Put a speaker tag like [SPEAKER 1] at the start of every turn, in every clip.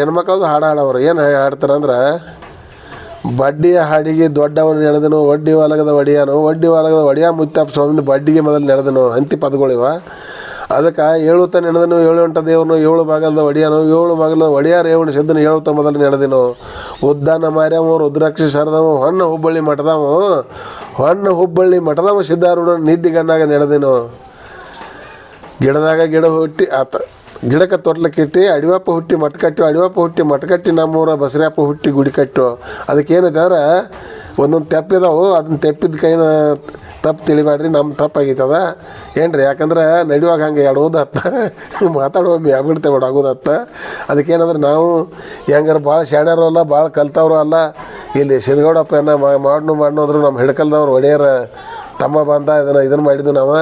[SPEAKER 1] ಹೆಣ್ಮಕ್ಳದು ಹಾಡು ಹಾಡವ್ರು. ಏನು ಹಾಡ್ತಾರಂದ್ರೆ ಬಡ್ಡಿಯ ಹಾಡಿಗೆ ದೊಡ್ಡವನು ನೆನೆದನು, ಒಡ್ಡಿ ಒಲಗದ ಒಡಿಯಾನು, ಒಡ್ಡಿ ಒಲಗದ ಒಡಿಯ ಮುತ್ತಪ್ಪ ಸ್ವಾಮಿ ಬಡ್ಡಿಗೆ ಮೊದಲು ನೆನೆದನು, ಅಂತಿ ಪದಗಳಿವ ಅದಕ್ಕೆ ಏಳುತ್ತ ನೆನೆದನು ಏಳು ಎಂಟ ದೇವನು, ಏಳು ಭಾಗದ ಒಡಿಯಾನು, ಏಳು ಭಾಗದ ಒಡಿಯ ರೇವಣ ಸಿದ್ದನು ಏಳುತ್ತ ಮೊದಲು ನೆನೆದನು. ಉದ್ದಾನ ಮಾರ್ಯಾಮ, ರುದ್ರಾಕ್ಷಿ ಶರದವ ಹೊಣ್ಣ ಹುಬ್ಬಳ್ಳಿ ಮಠದವ ಹೊಣ್ಣ ಹುಬ್ಬಳ್ಳಿ ಮಠದವ ಸಿದ್ಧಾರೂಢ ನಿದ್ದಿಗಣ್ಣಾಗ ನೆನೆದನು. ಗಿಡದಾಗ ಗಿಡ ಹುಟ್ಟಿ ಆತ. ಗಿಡಕ್ಕೆ ತೊಟ್ಲಕ್ಕಿಟ್ಟು ಅಡಿವಪ್ಪ ಹುಟ್ಟಿ ಮಠ ಕಟ್ಟು ಅಡಿವಪ್ಪ ಹುಟ್ಟಿ ಮಠ ಕಟ್ಟಿ ನಮ್ಮೂರ ಬಸರಿಯಪ್ಪ ಹುಟ್ಟಿ ಗುಡಿ ಕಟ್ಟು. ಅದಕ್ಕೆ ಏನಿದೆ ಅಂದ್ರೆ ಒಂದೊಂದು ತೆಪ್ಪಿದಾವು ಅದನ್ನ ತೆಪ್ಪಿದ ಕೈನ ತಪ್ಪು ತಿಳಿಬೇಡ್ರಿ ನಮ್ಮ ತಪ್ಪಾಗೈತದ ಏನು ರೀ ಯಾಕಂದ್ರೆ ನಡೆಯುವಾಗ ಹಂಗೆ ಎಡೋದತ್ತ ಮಾತಾಡುವ ಆಗ್ಬಿಡ್ತೇವೆ ಬೇಡ ಆಗೋದತ್ತ ಅದಕ್ಕೇನಂದ್ರೆ ನಾವು ಹೆಂಗಾರ ಭಾಳ ಶಾಣ್ಯರು ಅಲ್ಲ ಭಾಳ ಕಲ್ತವ್ರು ಅಲ್ಲ, ಇಲ್ಲಿ ಸಿದ್ಗೌಡಪ್ಪ ಏನ ಮಾಡ್ನು ಮಾಡ್ನು ಅಂದ್ರೆ ನಮ್ಮ ಹಿಡ್ಕಲ್ದವ್ರು ಒಡೆಯರ ತಮ್ಮ ಬಂದ ಇದನ್ನು ಇದನ್ನು ಮಾಡಿದ್ದು ನಾವು.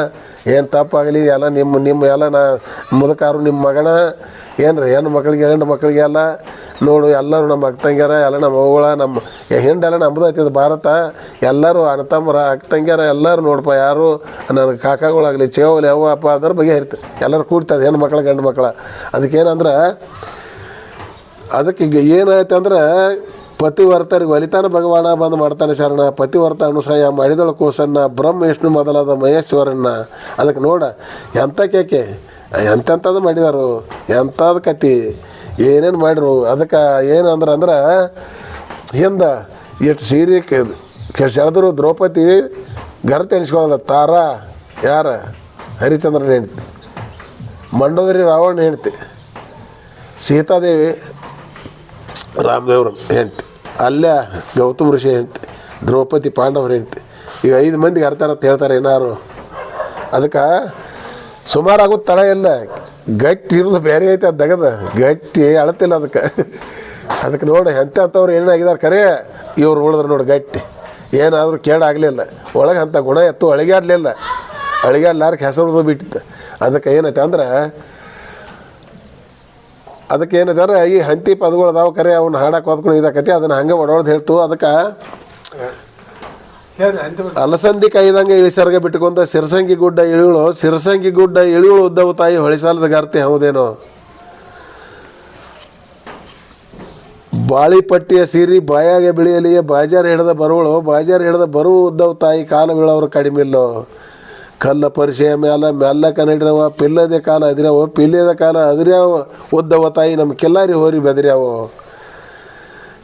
[SPEAKER 1] ಏನು ತಪ್ಪಾಗಲಿ, ಎಲ್ಲ ನಿಮ್ಮ ನಿಮ್ಮ ಎಲ್ಲ ನಾ, ಮುದುಕಾರು ನಿಮ್ಮ ಮಗನ. ಏನು ರೀ ಹೆಣ್ಣು ಮಕ್ಕಳಿಗೆ ಹೆಣ್ಣು ಮಕ್ಕಳಿಗೆ ಎಲ್ಲ. ನೋಡು, ಎಲ್ಲರೂ ನಮ್ಮ ಅಕ್ಕ ತಂಗ್ಯಾರ, ಎಲ್ಲ ನಮ್ಮ ಅವ್ಗಳ ನಮ್ಮ ಹೆಂಡೆಲ್ಲ ಐತಿದ ಭಾರತ. ಎಲ್ಲರೂ ಅಣ್ಣ ತಮ್ಮರ ಎಲ್ಲರೂ ನೋಡಪ್ಪ, ಯಾರು ನನ್ನ ಕಾಕಾಗಳಾಗಲಿ, ಚೇವಲಿ, ಅವ್ವ, ಅಪ್ಪ, ಅದ್ರ ಬಗ್ಗೆ ಇರ್ತದೆ ಎಲ್ಲರೂ ಕೂಡ್ತದೆ, ಹೆಣ್ಣು ಮಕ್ಕಳ ಗಂಡು ಮಕ್ಕಳ ಅದಕ್ಕೇನಂದ್ರೆ, ಅದಕ್ಕೆ ಏನಾಯ್ತು ಅಂದ್ರೆ ಪತಿವರ್ತರಿಗೆ ಒಲಿತಾನ ಭಗವಾನ ಬಂದು ಮಾಡ್ತಾನೆ ಶರಣ. ಪತಿವರ್ತ ಅನುಸಯ ಮಾಡಿದಳ ಕೋಸನ್ನ ಬ್ರಹ್ಮ ವಿಷ್ಣು ಮೊದಲಾದ ಮಹೇಶ್ವರನ್ನ ಅದಕ್ಕೆ ನೋಡ ಎಂಥ ಕೇಕೆ? ಎಂತೆಂಥದ್ದು ಮಾಡಿದಾರು? ಎಂಥದ್ದು ಕತಿ? ಏನೇನು ಮಾಡಿರು? ಅದಕ್ಕೆ ಏನು ಅಂದ್ರೆ ಅಂದ್ರೆ, ಹಿಂದ ಎಷ್ಟು ಸೀರೆ ಸೆಳೆದ್ರು ದ್ರೌಪದಿ ಗರ್ತ ಎಣಿಸ್ಕೊಂಡಲ್ಲ ತಾರ, ಯಾರ? ಹರಿಚಂದ್ರನ ಹೆಂಡ್ತಿ. ಮಂಡೋದರಿ ರಾವಣ ಹೆಂಡ್ತಿ. ಸೀತಾದೇವಿ ರಾಮದೇವ್ರ ಹೆಂಡ್ತಿ. ಅಲ್ಲೇ ಗೌತಮ ಋಷಿ ಹೆಂಡ್ತಿ ದ್ರೌಪದಿ ಪಾಂಡವ್ರ ಹೆಂಡ್ತಿ ಈಗ ಐದು ಮಂದಿಗೆ ಅರ್ಥ ಅಂತ ಹೇಳ್ತಾರೆ ಏನಾರು ಅದಕ್ಕೆ ಸುಮಾರು ಆಗೋ ತಡ ಇಲ್ಲ. ಗಟ್ಟಿ ಇರೋದು ಬೇರೆ ಐತೆ ಅದು ದಗದ. ಗಟ್ಟಿ ಅಳತಿಲ್ಲ ಅದಕ್ಕೆ. ಅದಕ್ಕೆ ನೋಡಿ ಎಂಥ ಅಂಥವ್ರು ಏನಾಗಿದ್ದಾರೆ ಕರೆ, ಇವ್ರು ಉಳಿದ್ರೆ ನೋಡಿ ಗಟ್ಟಿ. ಏನಾದರೂ ಕೇಡಾಗಲಿಲ್ಲ ಒಳಗೆ ಅಂಥ ಗುಣ ಎತ್ತು ಅಳಿಗಾಡಲಿಲ್ಲ. ಅಳಿಗಾಡ್ಲಾರಕ್ಕೆ ಹೆಸರು ಬಿಟ್ಟಿತ್ತು. ಅದಕ್ಕೆ ಏನೈತೆ ಅಂದ್ರೆ ಅದಕ್ಕೆ ಏನಿದಾರೆ ಈ ಹಂತಿ ಪದಗಳು ಅದಾವ ಕರೆ ಅವ್ನ ಹಾಡಕ್ಕೆ ಓದ್ಕೊಂಡು ಇದಾಕತಿ ಅದನ್ನ ಹಂಗೆ ಒಡೋದು ಹೇಳ್ತು. ಅದಕ್ಕೆ ಅಲಸಂದಿ ಕೈದಂಗೆ ಇಳಿಸರ್ಗ ಬಿಟ್ಕೊಂಡ ಸಿರಸಂಗಿ ಗುಡ್ಡ ಇಳಿಗಳು ಸಿರಸಂಗಿ ಗುಡ್ಡ ಇಳಿಗಳು ಉದ್ದವು ತಾಯಿ ಹೊಳಿಸಾಲದ ಗಾರ್ತಿ ಬಾಳಿ ಬಾಳಿಪಟ್ಟಿಯ ಸೀರಿ ಬಾಯಾಗೆ ಬಿಳಿಯಲಿಯೇ ಬಾಜಾರ್ ಹಿಡಿದ ಬರುವಳು ಬಾಜಾರ್ ಹಿಡಿದ ಬರುವ ಉದ್ದವು ತಾಯಿ ಕಾಲ ಕಡಿಮೆ ಕಡಿಮಿಲ್ಲೋ? ಕಲ್ಲ ಪರಿಚಯ ಮ್ಯಾಲ ಮೆಲ್ಲ ಕನ್ನಡಿರವ, ಪಿಲ್ಲದೆ ಕಾಲ ಅದಿರವ, ಪಿಲ್ಲದ ಕಾಲ ಅದಿರ್ಯಾವ ಉದ್ದವ ತಾಯಿ ನಮ್ಮ ಕೆಲ್ಲಾರಿ ಹೋರಿ ಬೆದರ್ಯಾವ.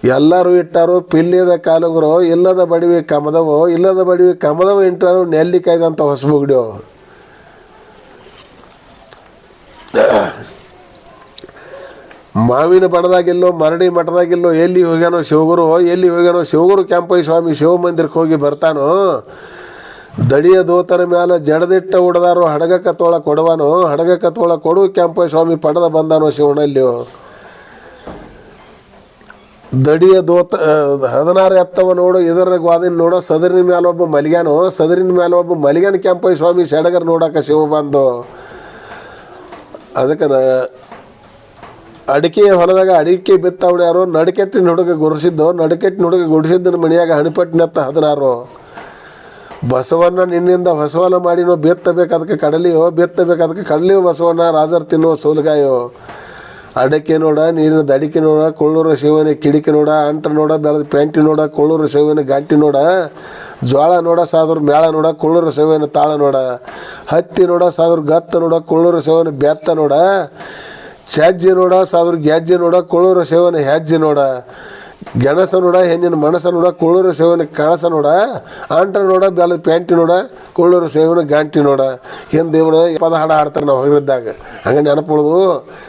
[SPEAKER 1] ಎಲ್ಲರೂ ಇಟ್ಟಾರು, ಪಿಲ್ಲದ ಕಾಲುಂಗ್ರು, ಇಲ್ಲದ ಬಡಿವಿ ಕಮದವೋ, ಇಲ್ಲದ ಬಡಿವಿ ಕಮದವ ಇಂಟಾರು ನೆಲ್ಲಿ ಕಾಯ್ದಂಥ ಹೊಸಬುಗ್ಡ್ಯೋ. ಮಾವಿನ ಬಣದಾಗಿಲ್ಲೋ, ಮರಡಿ ಮಠದಾಗಿಲ್ಲೋ, ಎಲ್ಲಿ ಹೋಗ್ಯಾನೋ ಶಿವಗುರು, ಎಲ್ಲಿ ಹೋಗ್ಯಾನೋ ಶಿವಗುರು ಕ್ಯಾಂಪೈ ಸ್ವಾಮಿ ಶಿವಮಂದಿರಕ್ಕೆ ಹೋಗಿ ಬರ್ತಾನೋ ದಡಿಯ ದೋತರ ಮ್ಯಾಲ ಜಡದಿಟ್ಟ ಉಡದಾರೋ ಹಡಗ ಕತ್ತೋಳ ಕೊಡವನು ಹಡಗ ಕತ್ತೋಳ ಕೊಡು ಕೆಂಪ ಸ್ವಾಮಿ ಪಡೆದ ಬಂದಾನೋ ಶಿವನಲ್ಲಿಯೋ ದಡಿಯ ದೋತ ಹದಿನಾರು ಎತ್ತವ ನೋಡು, ಇದರ ಗ್ವಾದಿನ ನೋಡು, ಸದರಿನ ಮ್ಯಾಲ ಒಬ್ಬ ಮಲಿಗ್ಯಾನು, ಸದರಿನ ಮ್ಯಾಲ ಒಬ್ಬ ಮಲಿಗ್ಯಾನ ಕೆಂಪ ಸ್ವಾಮಿ ಸಡಗರ್ ನೋಡಕ್ಕೆ ಶಿವ ಬಂದು. ಅದಕ್ಕೆ ಅಡಿಕೆ ಹೊಲದಾಗ ಅಡಿಕೆ ಬಿತ್ತವಣ ಯಾರು, ನಡಕೆಟ್ಟಿನ ಹುಡುಗ ಗುಡಿಸಿದ್ದು ನಡುಕೆಟ್ಟಿನ ಹುಡುಗ ಗುಡಿಸಿದ್ದನ ಮನೆಯಾಗ ಹಣಿಪಟ್ಟಿನತ್ತ ಹದಿನಾರು. ಬಸವನ್ನ ನಿನ್ನಿಂದ ಬಸವನ ಮಾಡಿನೋ ಬೆತ್ತಬೇಕು ಅದಕ್ಕೆ ಕಡಲಿಯೋ ಬೆತ್ತಬೇಕು ಅದಕ್ಕೆ ಕಡಲಿಯೋ ಬಸವಣ್ಣ, ರಾಜರು ತಿನ್ನುವ ಸೋಲ್ಗಾಯೋ. ಅಡಕೆ ನೋಡ, ನೀರಿನ ದಡಿಕೆ ನೋಡ, ಕೊಳ್ಳೂರ ಶಿವನ ಕಿಡಿಕೆ ನೋಡ, ಅಂಟ ನೋಡ, ಬೆಳೆದ ಪ್ಯಾಂಟಿ ನೋಡ, ಕೊಳ್ಳೂರ ಶಿವನ ಗಂಟಿ ನೋಡ, ಜ್ವಾಳ ನೋಡ ಸಾದ್ರ ಮೇಳ ನೋಡ, ಕೊಳ್ಳೂರ ಶಿವನ ತಾಳ ನೋಡ, ಹತ್ತಿ ನೋಡ ಸಾದ್ರ ಗತ್ತ ನೋಡ, ಕೊಳ್ಳೂರ ಶಿವನ ಬೆತ್ತ ನೋಡ ಚಾಜ್ಯ ನೋಡ ಸಾದ್ರ ಗ್ಯಾಜ್ಯ ನೋಡ, ಕೊಳ್ಳೂರ ಶಿವನ ಹೆಜ್ಜೆ ನೋಡ. ಗೆಣಸ ನೋಡ ಹೆಣ್ಣಿನ ಮನಸ ನೋಡ ಕೊಳ್ಳೂರು ಸೇವನ ಕಳಸ ನೋಡ ಅಂಟ ನೋಡ ಬೆಲ್ಲದ ಪ್ಯಾಂಟಿ ನೋಡ ಕುಳ್ಳೂರು ಸೇವನ ಗಾಂಟಿ ನೋಡ ಹಿಂದೆ ಇವನ ಪದ ಹಾಡ ಹಾಡ್ತಾರೆ ನಾವು ಹೊರಗಿದ್ದಾಗ. ಹಂಗೆ ನೆನಪುಳ್ದು,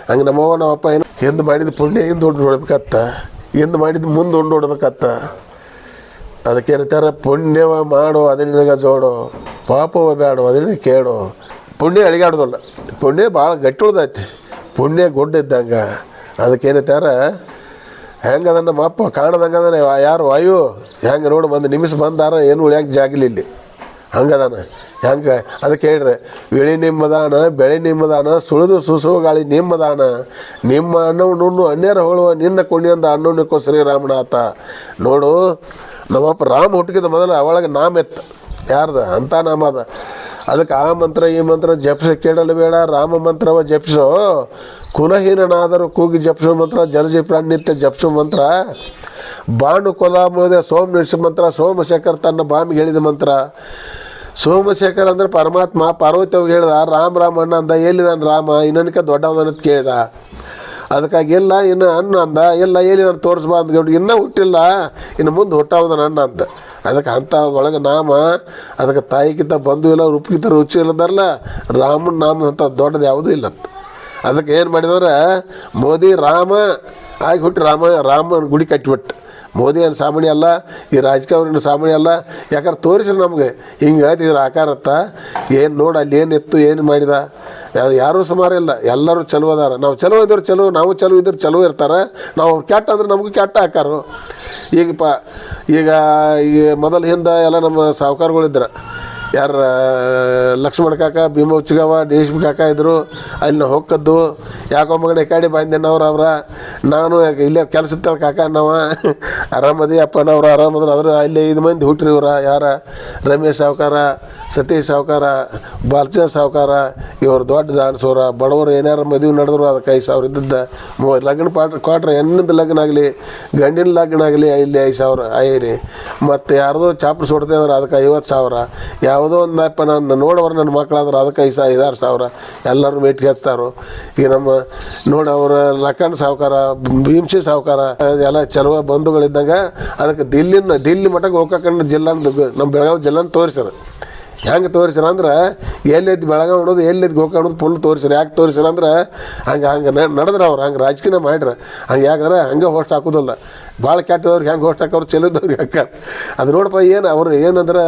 [SPEAKER 1] ಹಂಗೆ ನಮ್ಮವ್ವ, ನಮ್ಮಪ್ಪ ಏನು ಹಿಂದೆ ಮಾಡಿದ ಪುಣ್ಯ ಹಿಂದೆ ಹೊಂಡು ನೋಡ್ಬೇಕತ್ತ. ಹಿಂದೆ ಮಾಡಿದ ಮುಂದೆ ಉಂಡು ನೋಡ್ಬೇಕತ್ತ. ಅದಕ್ಕೇನಂತಾರೆ ಪುಣ್ಯವ ಮಾಡು, ಅದರಿಂದ ಜೋಡು. ಪಾಪವ ಬೇಡು ಅದನ್ನ ಕೇಳು ಪುಣ್ಯ ಅಳಿಗಾಡ್ದಲ್ಲ. ಪುಣ್ಯ ಭಾಳ ಗಟ್ಟಿ ಉಳ್ದೈತಿ ಪುಣ್ಯ ಗುಡ್ಡ ಇದ್ದಂಗೆ. ಅದಕ್ಕೇನಂತಾರೆ ಹೆಂಗೆ ಅದನ್ನ ನಮ್ಮ ಅಪ್ಪ ಕಾಣದಂಗೆ ಯಾರು? ವಾಯು. ಹೆಂಗೆ ನೋಡು, ಬಂದು ನಿಮಿಷ ಬಂದಾರ, ಏನು ಉಳಿಯಂಗೆ ಜಾಗಲಿಲ್ಲ ಇಲ್ಲಿ. ಹಂಗದಾನ. ಹೆಂಗೆ? ಅದಕ್ಕೆ ಹೇಳ್ರಿ ಇಳಿ ನಿಮ್ಮದಾನ, ಬೆಳೆ ನಿಮ್ಮದಾನ, ಸುಳಿದು ಸುಸು ಗಾಳಿ ನಿಮ್ಮದಾನ. ನಿಮ್ಮ ಅಣ್ಣವು ನುಣ್ಣು ಅನ್ಯರ ಹೋಳುವ ನಿನ್ನ ಕುಣಿಯಂದ ಅಣ್ಣನಿಕ್ಕೋ ಶ್ರೀರಾಮನಾಥ. ನೋಡು ನಮ್ಮಪ್ಪ ರಾಮ ಹುಟ್ಟಿದ ಮೊದಲು, ಅವಳಗೆ ನಾಮ ಎತ್ತ ಯಾರ್ದ? ಅಂತ ನಾಮದ. ಅದಕ್ಕೆ ಆ ಮಂತ್ರ, ಈ ಮಂತ್ರ ಜಪಿಸ ಕೇಳಲು ಬೇಡ. ರಾಮ ಮಂತ್ರವ ಜಪಿಸೋ. ಕುಲಹೀನನಾದರೂ ಕೂಗಿ ಜಪಿಸೋ ಮಂತ್ರ, ಜಲಜಿ ಪ್ರಾಣಿತ್ಯ ಜಪಿಸೋ ಮಂತ್ರ. ಬಾಣು ಕೊಲ ಮುಳಿದ ಸೋಮ ಮಂತ್ರ, ಸೋಮಶೇಖರ್ ತನ್ನ ಬಾಮಿಗೆ ಹೇಳಿದ ಮಂತ್ರ. ಸೋಮಶೇಖರ್ ಅಂದ್ರೆ ಪರಮಾತ್ಮ ಪಾರ್ವತಿ ಅವ್ಗೆ ಹೇಳ್ದ, ರಾಮ್ ರಾಮ್, ಅಣ್ಣ ಅಂದ. ಎಲ್ಲಿದ್ದಾನೆ ರಾಮ? ಇನ್ನನಕ್ಕೆ ದೊಡ್ಡವನಂತ ಕೇಳಿದ. ಅದಕ್ಕಾಗಿ ಎಲ್ಲ ಇನ್ನು ಅನ್ನ ಅಂದ, ಎಲ್ಲ ಏನಿದಾನೆ ತೋರಿಸ್ಬಾ ಅಂದ ಗೌಡ, ಇನ್ನೂ ಹುಟ್ಟಿಲ್ಲ, ಇನ್ನು ಮುಂದೆ ಹುಟ್ಟಾವ್ದ ಅಣ್ಣ ಅಂತ. ಅದಕ್ಕೆ ಅಂಥ ಒಳಗೆ ನಾಮ, ಅದಕ್ಕೆ ತಾಯಿಗಿಂತ ಬಂಧು ಇಲ್ಲ ರುಪ್ಗಿಂತ ರುಚಿ ಇಲ್ಲದಾರಲ್ಲ ರಾಮನ ನಾಮ ಅಂತ ದೊಡ್ಡದು ಯಾವುದೂ ಇಲ್ಲ ಅಂತ. ಅದಕ್ಕೆ ಏನು ಮಾಡಿದ್ರೆ ಮೋದಿ ರಾಮ, ಆಗಿ ಹುಟ್ಟಿ ರಾಮ, ರಾಮನ ಗುಡಿ ಕಟ್ಟಿಬಿಟ್ಟು ಮೋದಿ ಏನು ಸಾಮಾನ್ಯ ಅಲ್ಲ, ಈ ರಾಜಕಾರಣ ಸಾಮಾನ್ಯ ಅಲ್ಲ. ಯಾಕಂದ್ರೆ ತೋರಿಸ್ರಿ ನಮಗೆ, ಹಿಂಗೆ ಇದ್ರ ಆಕಾರತ್ತ ಏನು ನೋಡಿ, ಅಲ್ಲಿ ಏನು ಎತ್ತು, ಏನು ಮಾಡಿದ. ಯಾರು ಸುಮಾರು ಇಲ್ಲ. ಎಲ್ಲರೂ ಚಲೋ ಅದಾರ. ನಾವು ಚಲೋ ಇದ್ರೆ ಚಲೋ ನಾವು ಚಲೋ ಇದ್ರೆ ಚಲೋ ಇರ್ತಾರೆ. ನಾವು ಕೆಟ್ಟ ಅಂದ್ರೆ ನಮಗೂ ಕೆಟ್ಟ ಹಾಕಾರು ಈಗ ಈಗ ಈಗ ಮೊದಲು ಹಿಂದೆ ಎಲ್ಲ ನಮ್ಮ ಸಾಹುಕಾರಗಳಿದ್ರು. ಯಾರ ಲಕ್ಷ್ಮಣ ಕಾಕ, ಭೀಮ ಉಚ್ಚಗವ ದೇಶ್ಮಿ ಕಾಕ ಇದ್ದರು ಅಲ್ಲಿ ನಾವು ಹೊಕ್ಕದ್ದು, ಯಾಕೋ ಮಗನ ಕಾಡಿ ಬಂದೇನವ್ರು ಅವ್ರ. ನಾನು ಇಲ್ಲೇ ಕೆಲಸ ತಳ ಕಾಕ ನಾವ ಆರಾಮದಿ ಅಪ್ಪನವ್ರು ಆರಾಮದ್ರ ಅದ್ರ ಅಲ್ಲಿ ಐದು ಮಂದಿ ಹುಟ್ರಿ ಇವ್ರ, ಯಾರ? ರಮೇಶ್ ಸಾವ್ಕಾರ, ಸತೀಶ್ ಸಾವ್ಕಾರ, ಬಾಲಚಂದ್ರ ಸಾವ್ಕಾರ, ಇವರು ದೊಡ್ಡ ದಾನ್ಸೋರ, ಬಡವರು ಏನಾರು ಮದುವೆ ನಡೆದ್ರು ಅದಕ್ಕೆ ಐದು ಸಾವಿರ ಇದ್ದದ್ದ. ಮೂ, ಲಗ್ನ ಪಾಟ್, ಕ್ವಾಟ್ರ್ ಹೆಣ್ಣಿಂದ ಲಗ್ನ ಆಗಲಿ, ಗಂಡಿನ ಲಗ್ನ ಆಗಲಿ ಇಲ್ಲಿ ಐದು ಸಾವಿರ ಐರಿ ಮತ್ತು ಯಾರ್ದೋ ಚಾಪ್ರು ಸುಡ್ದೆ ಅಂದ್ರೆ ಅದಕ್ಕೆ ಐವತ್ತು ಸಾವಿರ. ಯಾವುದೋ ಒಂದು ಅಪ್ಪ ನಾನು ನೋಡೋರು ನನ್ನ ಮಕ್ಕಳಾದ್ರೆ ಅದಕ್ಕೆ ಐದು ಐದಾರು ಸಾವಿರ ಎಲ್ಲರೂ ಮೇಟ್ಗೆ ಹಚ್ತಾರೋ ಈಗ ನಮ್ಮ ನೋಡವ್ರ ಅವರ ಲಕ್ಕಣ್ಣ ಸಾವುಕಾರ, ಭೀಮ್ಸಿ ಸಾವುಕಾರ ಎಲ್ಲ ಚಲೋ ಬಂಧುಗಳಿದ್ದಾಗ ಅದಕ್ಕೆ ದಿಲ್ಲಿನ ದಿಲ್ಲಿ ಮಠಕ್ಕೆ ಹೋಗ್ಕಂಡು ಜಿಲ್ಲಾನ ನಮ್ಮ ಬೆಳಗಾವಿ ಜಿಲ್ಲಾನ ತೋರಿಸ್ಯಾರ. ಹೆಂಗೆ ತೋರಿಸಿರ ಅಂದ್ರೆ ಎಲ್ಲೆದ್ದು ಬೆಳಗಾವಿ ನೋಡೋದು ಎಲ್ಲೆದ್ದು ಗೋಕಾ ಅನ್ನೋದು ಫುಲ್ ತೋರಿಸಿರ ಯಾಕೆ ತೋರಿಸಿರ ಅಂದ್ರೆ, ಹಂಗೆ ಹಂಗೆ ನಡೆದ್ರೆ ಅವ್ರು, ಹಂಗೆ ರಾಜಕೀಯ ಮಾಡ್ರ ಹಂಗೆ ಯಾಕಂದ್ರೆ ಹಂಗೆ ಹೋಸ್ಟ್ ಹಾಕೋದಿಲ್ಲ. ಭಾಳ ಕೆಟ್ಟದವ್ರಿಗೆ ಹೆಂಗೆ ಹೋಸ್ಟ್ ಹಾಕೋರು ಚೆಲ್ಲದವ್ರಿಗೆ ಹಾಕಾರ ಅದು ನೋಡಪ್ಪ, ಏನು ಅವ್ರು ಏನಂದ್ರೆ,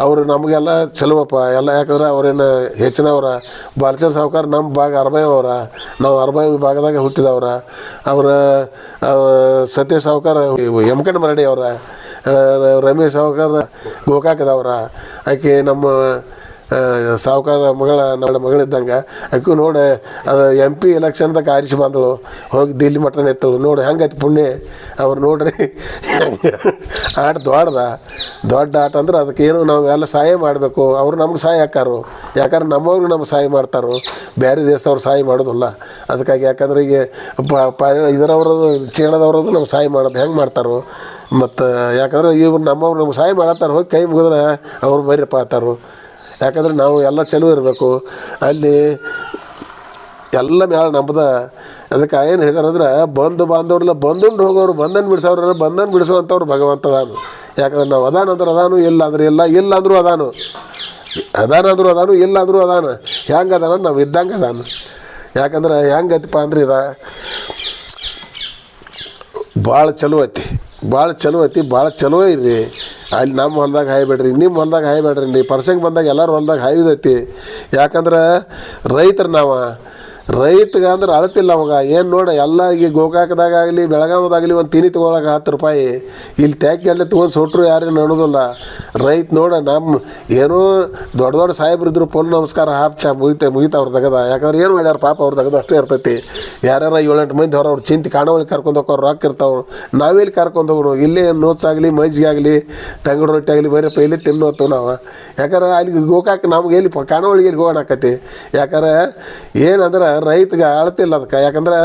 [SPEAKER 1] ಅವರು ನಮಗೆಲ್ಲ ಚಲೋಪ್ಪ ಎಲ್ಲ ಯಾಕಂದ್ರೆ ಅವ್ರೇನು ಹೆಚ್ಚಿನವ್ರ. ಬಾಲಚಂದ್ರ ಸಾವುಕಾರ ನಮ್ಮ ಭಾಗ ಅರ್ಬಾಯಿ ಅವರ ನಾವು ಅರ್ಬಾಯಿ ಭಾಗದಾಗ ಹುಟ್ಟಿದವ್ರ. ಅವರ ಸತ್ಯ ಸಾವುಕಾರ ಯಮಕಂಡ ಮರಡಿ ಅವರ. ರಮೇಶ್ ಸಾವುಕಾರ ಗೋಕಾಕದವ್ರ. ಆಕೆ ನಮ್ಮ uma ಸಾವುಕಾರ ಮಗಳ ನನ್ನ ಮಗಳಿದ್ದಂಗೆ ಆಕೆ ನೋಡಿ, ಅದು ಎಂ ಪಿ ಎಲೆಕ್ಷನ್ದಾಗ ಆರಿಸಿ ಬಂದಳು, ಹೋಗಿ ದಿಲ್ಲಿ ಮಟನ್ ಎತ್ತಳು. ನೋಡಿ, ಹೆಂಗೈತಿ ಪುಣ್ಯ. ಅವ್ರು ನೋಡ್ರಿ, ಆಟ ದೊಡ್ಡದ, ದೊಡ್ಡ ಆಟ ಅಂದ್ರೆ ಅದಕ್ಕೆ ಏನು ನಾವು ಎಲ್ಲ ಸಹಾಯ ಮಾಡಬೇಕು. ಅವರು ನಮ್ಗೆ ಸಹಾಯ ಹಾಕಾರು ಯಾಕಂದ್ರೆ ನಮ್ಮವ್ರಿಗೆ ನಮ್ಗೆ ಸಹಾಯ ಮಾಡ್ತಾರೋ. ಬೇರೆ ದೇಶದವ್ರು ಸಹಾಯ ಮಾಡೋದಿಲ್ಲ. ಅದಕ್ಕಾಗಿ ಯಾಕಂದ್ರೆ ಈಗ ಇದರವ್ರದ್ದು ಚೀಣದವ್ರದ್ದು ನಮ್ಗೆ ಸಹಾಯ ಮಾಡೋದು ಹೆಂಗೆ ಮಾಡ್ತಾರೋ. ಮತ್ತು ಯಾಕಂದ್ರೆ ಇವ್ರು ನಮ್ಮವ್ರು ನಮ್ಗೆ ಸಹಾಯ ಮಾಡತ್ತಾರ. ಹೋಗಿ ಕೈ ಮುಗಿದ್ರೆ ಅವ್ರು ಬೈರಪ್ಪ ಆತಾರು ಯಾಕಂದ್ರೆ ನಾವು ಎಲ್ಲ ಚಲೋ ಇರಬೇಕು. ಅಲ್ಲಿ ಎಲ್ಲ ಮ್ಯಾಲ ನಂಬದ ಅದಕ್ಕೆ ಏನು ಹೇಳ್ತಾರಂದ್ರೆ ಬಂದು ಬಾಂಧವ್ರಲ್ಲ ಬಂದುಂಡು ಹೋಗೋರು ಬಂದನ್ ಬಿಡಿಸೋರು ಬಂದನ್ ಬಿಡಿಸುವಂಥವ್ರು ಭಗವಂತ ಅದಾನು. ಯಾಕಂದ್ರೆ ನಾವು ಅದಾನ ಅಂದ್ರೆ ಅದಾನು, ಇಲ್ಲ ಅಂದ್ರೆ ಇಲ್ಲ ಇಲ್ಲ ಅಂದರೂ ಅದಾನು. ಅದಾನಾದರೂ ಅದಾನು, ಇಲ್ಲ ಅಂದರೂ ಅದಾನು. ಹೆಂಗೆ ಅದಾನ ನಾವು ಇದ್ದಂಗೆ ಅದಾನು. ಯಾಕಂದ್ರೆ ಹೆಂಗೈತಪ್ಪ ಅಂದ್ರೆ ಇದ ಭಾಳ ಚಲೋ ಐತಿ ಭಾಳ ಚಲೋ ಐತಿ ಭಾಳ ಚಲೋ ಇರ್ರಿ. ಅಲ್ಲಿ ನಮ್ಮ ಹೊಲ್ದಾಗ ಹಾಯ್ಬೇಡ್ರಿ ನಿಮ್ಮ ಹೊಲ್ದಾಗ ಹಾಯ್ಬೇಡ್ರಿ ಪರ್ಸಂಗ್ ಬಂದಾಗ ಎಲ್ಲರೂ ಹೊಲ್ದಾಗ ಹಾಯ್ದೈತಿ. ಯಾಕಂದ್ರೆ ರೈತರು ನಾವು ರೈತಗೆ ಅಂದ್ರೆ ಅಳತಿಲ್ಲ ಅವಾಗ. ಏನು ನೋಡ, ಎಲ್ಲ ಈಗ ಗೋಕಾಕದಾಗ ಆಗಲಿ, ಬೆಳಗಾವದಾಗಲಿ ಒಂದು ತಿನಿ ತೊಗೊಳಕ್ಕೆ ಹತ್ತು ರೂಪಾಯಿ. ಇಲ್ಲಿ ಟ್ಯಾಕ್ಗೆಲ್ಲ ತೊಗೊಂಡು ಸೊಟ್ರು ಯಾರೇನು ಅನ್ನೋದಿಲ್ಲ ರೈತ ನೋಡ ನಮ್ಮ ಏನೋ ದೊಡ್ಡ ದೊಡ್ಡ ಸಾಹೇಬ್ರು ಇದ್ರು ಪೊಲ್ ನಮಸ್ಕಾರ ಹಾಪ್ಚ ಮುಗಿತೆ, ಮುಗಿತ ಅವ್ರು ತೆಗದ. ಯಾಕಂದ್ರೆ ಏನು ಮಾಡ್ಯಾರ ಪಾಪ ಅವ್ರು ತೆಗೆದು ಅಷ್ಟೇ ಇರ್ತೈತಿ. ಯಾರ್ಯಾರ ಏಳೆಂಟು ಮಂದಿ ಹೊರ ಅವ್ರು ಚಿಂತೆ ಕಾಣವಳಿ ಕರ್ಕೊಂಡು ಹೋಗೋರು ರಾಕ್ ಇರ್ತಾವ್ರು ನಾವೆಲ್ಲಿ ಕರ್ಕೊಂಡು ಹೋಗೋರು ಇಲ್ಲೇ ನೋಟ್ಸ್ ಆಗಲಿ, ಮಜ್ಜಿಗೆ ಆಗಲಿ, ತಂಗಡ ರೊಟ್ಟಿ ಆಗಲಿ, ಬೇರೆ ಪೈಲಿ ತಿನ್ನೋತ್ತು ನಾವು. ಯಾಕಂದ್ರೆ ಅಲ್ಲಿ ಗೋಕಾಕ ನಮ್ಗೆ ಎಲ್ಲಿ ಕಾಣವಳಿಗೆ ಹೋಗೋಣ ಆಕತಿ. ಯಾಕಂದ್ರೆ ಏನಂದ್ರೆ ರೈತಗೆ ಅಳ್ತಿಲ್ಲ ಅದಕ್ಕೆ. ಯಾಕಂದ್ರೆ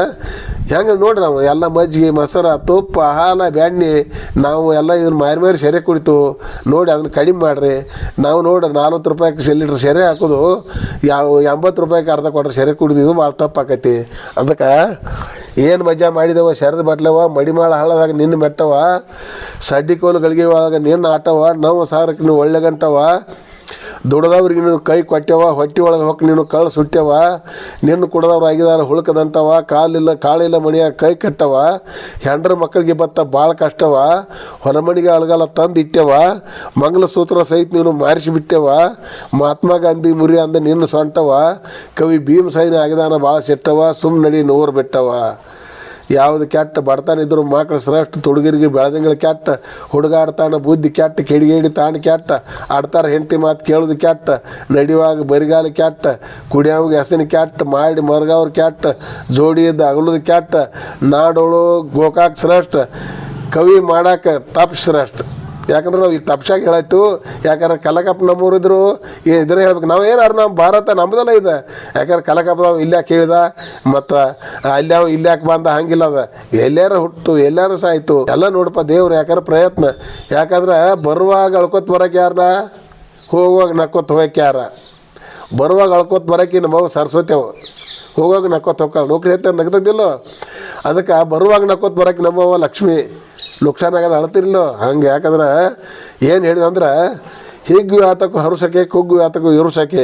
[SPEAKER 1] ಹೆಂಗೆ ನೋಡ್ರಿ ನಾವು, ಎಲ್ಲ ಮಜ್ಜಿಗೆ, ಮೊಸರು, ತುಪ್ಪ, ಹಾಲು ಬೆಣ್ಣೆ ನಾವು ಎಲ್ಲ ಇದನ್ನ ಮಾರಿ ಮಾರಿ ಸೆರೆ ಕುಡಿತು ನೋಡಿ ಅದನ್ನ ಕಡಿಮೆ ಮಾಡಿರಿ. ನಾವು ನೋಡ್ರಿ ನಲ್ವತ್ತು ರೂಪಾಯಿಗೆ ಲೀಟ್ರ್ ಸೆರೆ ಹಾಕೋದು, ಯಾವ ಎಂಬತ್ತು ರೂಪಾಯಿಗೆ ಅರ್ಧ ಕೊಟ್ರೆ ಸೆರೆ ಕುಡಿದು ಇದು ಭಾಳ ತಪ್ಪಾಕೈತಿ. ಅದಕ್ಕೆ ಏನು ಮಜಾ ಮಾಡಿದವ, ಶರದ ಬಟ್ಲವ, ಮಡಿಮಾಳ ಹಳ್ಳದಾಗ ನಿನ್ನ ಮೆಟ್ಟವ, ಸಡ್ಡಿ ಕೋಲು ಗಳಿಗೆ ಒಳಗೆ ನಿನ್ನ ಆಟವ, ನಾವು ಸಾರಕ್ಕೆ ಒಳ್ಳೆ ಗಂಟವ ದುಡ್ದವ್ರಿಗೆ ನೀನು ಕೈ ಕೊಟ್ಟೆವ, ಹೊಟ್ಟೆ ಒಳಗೆ ಹೊಕ್ಕ ನೀನು ಕಳ್ಳು ಸುಟ್ಟೆವ, ನಿನ್ನ ಕುಡ್ದವ್ರು ಆಗಿದಾರ ಹುಳ್ಕದಂತವ, ಕಾಲಿಲ್ಲ, ಕಾಳಿಲ್ಲ ಮಣಿಯಾಗ ಕೈ ಕಟ್ಟವ, ಹೆಂಡ್ರ ಮಕ್ಕಳಿಗೆ ಬತ್ತ ಭಾಳ ಕಷ್ಟವ ಹೊರಮಣಿಗೆ ಅಳಗಾಲ ತಂದು ಇಟ್ಟೆವ, ಮಂಗಲಸೂತ್ರ ಸಹಿತ ನೀನು ಮಾರಿಸಿಬಿಟ್ಟೆವ ಮಹಾತ್ಮ ಗಾಂಧಿ ಮುರಿ ಅಂದ ನಿನ್ನ ಸೊಂಟವ ಕವಿ ಭೀಮ್ ಆಗಿದಾನ ಭಾಳ ಸಿಟ್ಟವ ಸುಮ್ ನಡಿ ನೂರು ಬಿಟ್ಟವ. ಯಾವುದು ಕೆಟ್ಟ ಬಡತನ ಇದ್ರು ಮಕ್ಕಳು ಶ್ರೇಷ್ಠ ತುಡುಗರಿಗೆ ಬೆಳೆದಂಗಳು ಕೆಟ್ಟ, ಹುಡುಗಾಡ್ತಾನ, ಬುದ್ಧಿ ಕೆಟ್ಟ, ಕಿಡಿಗೇಡಿ ತಾಣ ಕೆಟ್ಟ, ಆಡ್ತಾರೆ ಹೆಂಡತಿ ಮಾತು ಕೇಳೋದು ಕೆಟ್ಟ ನಡೆಯುವಾಗ ಬರಿಗಾಲ ಕೆಟ್ಟ, ಕುಡಿಯೋವಾಗ ಹೆಸನ ಕೆಟ್ಟ ಮಾಡಿ ಮರಗವ್ರ ಕೆಟ್ಟ ಜೋಡಿ ಇದ್ದ ಅಗಲದು ಕೆಟ್ಟ, ನಾಡೋಳು ಗೋಕಾಕ್ ಶ್ರೇಷ್ಠ, ಕವಿ ಮಾಡಾಕ ತಪ್ಪ ಶ್ರೇಷ್ಠ. ಯಾಕಂದ್ರೆ ನಾವು ಈ ತಪ್ಸಾಗಿ ಹೇಳಾಯ್ತು. ಯಾಕಂದ್ರೆ ಕಲಕಪ್ಪ ನಮ್ಮೂರಿದ್ರು ಇದ್ರೆ ಹೇಳ್ಬೇಕು. ನಾವು ಏನಾರು ನಮ್ಮ ಭಾರತ ನಮ್ಮದಲ್ಲ ಇದೆ. ಯಾಕಂದ್ರೆ ಕಲಕಪ್ಪದವ ಇಲ್ಯಾಕೆ ಕೇಳಿದ, ಮತ್ತು ಇಲ್ಲಿ ಇಲ್ಯಾಕೆ ಬಂದ ಹಂಗಿಲ್ಲ ಅದ. ಎಲ್ಲಾರ ಹುಟ್ಟು, ಎಲ್ಲಾರು ಸಾಯ್ತು. ಎಲ್ಲ ನೋಡಪ್ಪ ದೇವ್ರು ಯಾಕಂದ್ರೆ ಪ್ರಯತ್ನ. ಯಾಕಂದ್ರೆ ಬರುವಾಗ ಅಳ್ಕೊತ ಬರೋಕೆ ಯಾರನ್ನ ಹೋಗುವಾಗ ನಕ್ಕೊತ್ ಹೋಗಕ್ಕೆ ಯಾರ? ಬರುವಾಗ ಅಳ್ಕೊತ ಬರಕ್ಕೆ ನಮ್ಮ ಸರಸ್ವತಿಯವು ಸರಸ್ವತಿ ಹೋಗುವಾಗ ನಕ್ಕೊತ್ ಹೋಗ್ಕೊಳ್ಳ ನೌಕರಿ ಐತೆ ನಗ್ದಿಲ್ಲೋ ಅದಕ್ಕೆ ಬರುವಾಗ ನಕ್ಕೊತ್ ಬರೋಕೆ ನಮ್ಮವ್ವ ಲಕ್ಷ್ಮಿ. ಲುಕ್ಸಾನಾಗ ಅಳ್ತಿರ್ಲೋ ಹಂಗೆ ಯಾಕಂದ್ರೆ ಏನು ಹೇಳಿದಂದ್ರೆ ಹಿಗ್ಗು ಆತಕ್ಕೂ ಹರುಸಕ್ಕೆ ಕುಗ್ಗು ಆತಕ್ಕೂ ಇರುಸಕ್ಕೆ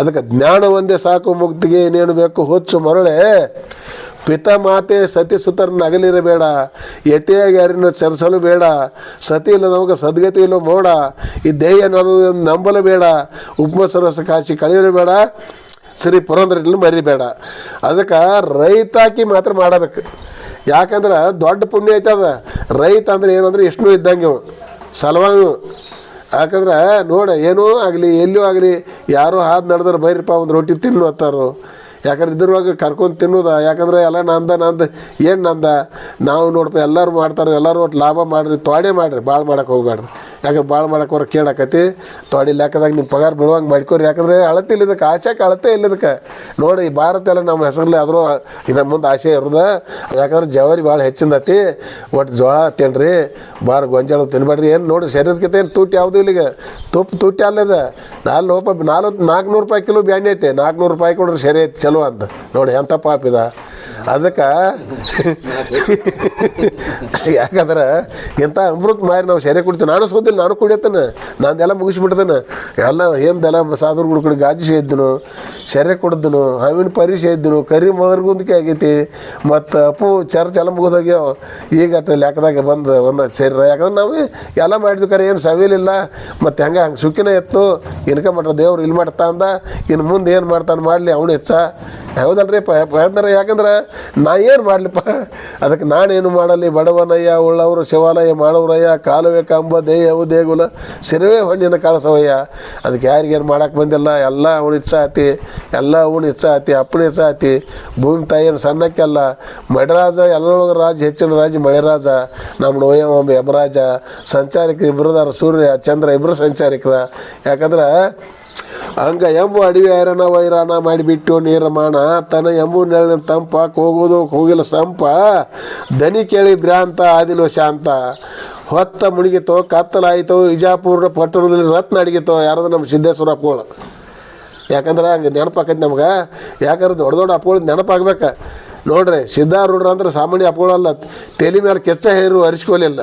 [SPEAKER 1] ಅದಕ್ಕೆ ಜ್ಞಾನ ಒಂದೇ ಸಾಕು ಮುಕ್ತಿಗೆ ಏನೇನು ಬೇಕು, ಹೊಚ್ಚು ಮರಳೆ. ಪಿತ ಮಾತೆ ಸತಿ ಅಗಲಿರಬೇಡ ಯತಿಯಾಗಿ ಯಾರನ್ನ ಚರಿಸಲು ಬೇಡ, ಸತಿ ಇಲ್ಲದವಾಗ ಸದ್ಗತಿ ಇಲ್ಲ ಮೋಡ, ಈ ದೇಹ ನಂಬಲು ಬೇಡ ಉಪಮಸರಸ ಕಾಚಿ ಕಳೆಯಲು ಬೇಡ, ಸರಿ ಪುರಂದ್ರಲ್ಲಿ ಮರಿಬೇಡ. ಅದಕ್ಕೆ ರೈತಾಕಿ ಮಾತ್ರ ಮಾಡಬೇಕು. ಯಾಕಂದ್ರೆ ದೊಡ್ಡ ಪುಣ್ಯ ಐತೆ ಐತದ ರೈತ ಅಂದ್ರೆ ಏನಂದ್ರೆ ಎಷ್ಟು ಇದ್ದಂಗೆ ಸಲವಾಗಿ. ಯಾಕಂದ್ರೆ ನೋಡ, ಏನೂ ಆಗಲಿ ಎಲ್ಲೂ ಆಗಲಿ, ಯಾರೋ ಹಾದು ನಡೆದ್ರೆ ಬೈರಪ್ಪ ಒಂದು ರೊಟ್ಟಿ ತಿನ್ನು ಯಾಕಂದ್ರೆ ಇದ್ರೊಳಗೆ ಕರ್ಕೊಂಡು ತಿನ್ನೋದ, ಯಾಕಂದ್ರೆ ಎಲ್ಲ ನಂದ, ನಂದು, ಏನು ನಂದ? ನಾವು ನೋಡಪ್ಪ ಎಲ್ಲರೂ ಮಾಡ್ತಾರೆ, ಎಲ್ಲರೂ ಒಟ್ಟು ಲಾಭ ಮಾಡಿರಿ, ತೋಡೆ ಮಾಡಿರಿ ಭಾಳ ಮಾಡೋಕೆ ಹೋಗ್ಬೇಡ್ರಿ ಯಾಕಂದ್ರೆ ಭಾಳ ಮಾಡಕ್ಕೆ ಹೊರ ಕೇಳಾಕತಿ ತೋಡಿ ಲೆಕ್ಕದಾಗ ನಿಮ್ಮ ಪಗಾರ ಬೀಳುವಂಗೆ ಮಾಡ್ಕೊರಿ, ಯಾಕಂದ್ರೆ ಅಳತೆ ಇಲ್ಲದಕ್ಕೆ ಆಸೆಗೆ ಅಳತೆ ಇಲ್ಲದಕ್ಕೆ ನೋಡಿ ಭಾರತ ಎಲ್ಲ ನಮ್ಮ ಹೆಸರಲ್ಲಿ ಆದರೂ ಇನ್ನು ಮುಂದೆ ಆಸೆ ಇರೋದ. ಯಾಕಂದ್ರೆ ಜವಾರಿ ಭಾಳ ಹೆಚ್ಚಿಂದತಿ ಒಟ್ಟು ಜೋಳ ತಿನ್ರಿ, ಬಾರ್ ಗೊಂಜಾಳ ತಿನ್ಬೇಡ್ರಿ ಏನು ನೋಡಿ ಶರೀರಕ್ಕಿಂತ ಏನು ತುಟ್ಟಿ ಯಾವುದು ಇಲ್ಲಿಗೆ ತುಪ್ಪ ತುಟ್ಟಿ ಅಲ್ಲದ ನಾಲ್ ಲೋಪ ನಾಲ್ಕು ನಾಲ್ಕುನೂರು ರೂಪಾಯಿ ಕಿಲೋ ಬ್ಯಾಣಿ ಐತೆ ನಾಲ್ಕುನೂರು ರೂಪಾಯಿ ಕೊಡ್ರಿ ಸರಿ ಐತೆ ಚಲೋ ಅಂತ ನೋಡಿ ಎಂಥ ಪಾಪಿದ ಅದಕ್ಕೆ ಯಾಕಂದ್ರೆ ಇಂಥ ಅಮೃತ ಮಾರಿ ನಾವು ಸೆರೆ ಕುಡಿತೀವಿ. ನಾನು ಸೋದಿಲ್ಲ ನಾನು ಕುಡಿಯತ್ತೇನೆ? ನಂದೆಲ್ಲ ಮುಗಿಸ್ಬಿಡ್ತೇನೆ? ಎಲ್ಲ ಏನ್ದೆಲ್ಲ ಸಾಧುಗಳು ಕಡೆ ಗಾಜಿ ಸೇದ್ದನು, ಸೆರೆ ಕೊಡ್ದನು ಹವಿನ ಪರಿ ಸೇದ್ದನು, ಕರಿ ಮೊದಲ್ಗುಂದಿಕೆ ಆಗೈತಿ. ಮತ್ತು ಅಪ್ಪು ಚರ್ಚ್ ಎಲ್ಲ ಮುಗಿದೋಗ್ಯಾವ ಈಗ ಲೆಕ್ಕದಾಗ ಬಂದು ಒಂದು ಶರೀರ ಯಾಕಂದ್ರೆ ನಾವು ಎಲ್ಲ ಮಾಡಿದ್ವಿ ಕರೆ, ಏನು ಸವಿಲಿಲ್ಲ ಮತ್ತು ಹೆಂಗೆ, ಹಂಗೆ ಸುಖಿನ ಎತ್ತು, ಇನ್ಕ ಮಾಡ್ರ ದೇವ್ರು ಇಲ್ಲಿ ಮಾಡ್ತಾ ಅಂದ. ಇನ್ನು ಮುಂದೆ ಏನು ಮಾಡ್ತಾನೆ ಮಾಡಲಿ, ಅವನು ಹೆಚ್ಚ. ಹೌದಲ್ರಿ ಯಾಕಂದ್ರೆ ನಾ ಏನು ಮಾಡಲಿಪ್ಪ? ಅದಕ್ಕೆ ನಾನೇನು ಮಾಡಲಿ, ಬಡವನಯ್ಯ, ಉಳ್ಳವರು ಶಿವಾಲಯ ಮಾಡೋರಯ್ಯ ಕಾಲುವೆ ಕಂಬ, ದೇಯವು ದೇಗುಲ, ಸಿರವೇ ಹಣ್ಣಿನ ಕಾಳಸವಯ್ಯ. ಅದಕ್ಕೆ ಯಾರಿಗೇನು ಮಾಡೋಕೆ ಬಂದಿಲ್ಲ, ಎಲ್ಲ ಅವನ ಇಚ್ಛಾತಿ ಎಲ್ಲ ಅವನ ಇಚ್ಛಾತಿ ಅಪ್ಪನ ಇಚ್ಛೆ ಆತಿ ಭೂಮಿ ತಾಯಿಯ ಸಣ್ಣಕ್ಕೆಲ್ಲ, ಮಡರಾಜ ಎಲ್ಲ ರಾಜ, ಹೆಚ್ಚಿನ ರಾಜ, ಮಳೆರಾಜ ನಮ್ಮ ನೋಯಮ ಯಮರಾಜ ಸಂಚಾರಿಕ ಇಬ್ಬರದಾರ ಸೂರ್ಯ, ಚಂದ್ರ ಇಬ್ಬರು ಸಂಚಾರಿಕರ. ಯಾಕಂದ್ರೆ ಹಂಗ ಎಂಬು ಅಡವಿ ಐರಣ ವೈರಾಣ ಮಾಡಿಬಿಟ್ಟು ನೀರಮಾಣ, ತನ ಎಂಬು ನೆರಳಿನ ತಂಪ ಹೋಗೋದು ಹೋಗಿಲ್ಲ ಸಂಪ. ದನಿ ಕೇಳಿ ಭ್ರಾಂತ ಆದಿನೋ ಶಾಂತ. ಹೊತ್ತ ಮುಳುಗಿತೋ, ಕತ್ತಲಾಯಿತು ಇಜಾಪುರ ಪಟ್ಟಣದಲ್ಲಿ ರತ್ನ ಅಡಿಗಿತೋ ಯಾರಾದ್ರೂ ನಮ್ಮ ಸಿದ್ದೇಶ್ವರ ಅಪ್ಪಗಳು. ಯಾಕಂದ್ರೆ ಹಂಗೆ ನೆನಪಾಕೈತಿ ನಮ್ಗೆ. ಯಾಕಂದ್ರೆ ದೊಡ್ಡ ದೊಡ್ಡ ಅಪ್ಪಗಳು ನೆನಪಾಗ್ಬೇಕು. ನೋಡ್ರಿ ಸಿದ್ಧಾರೂಢ್ರ ಅಂದ್ರೆ ಸಾಮಾನ್ಯ ಅಪ್ಪಗಳಲ್ಲ, ತಲೆ ಮೇಲೆ ಕೆಚ್ಚ ಹೇರು ಅರಿಸ್ಕೊಲಿಲ್ಲ.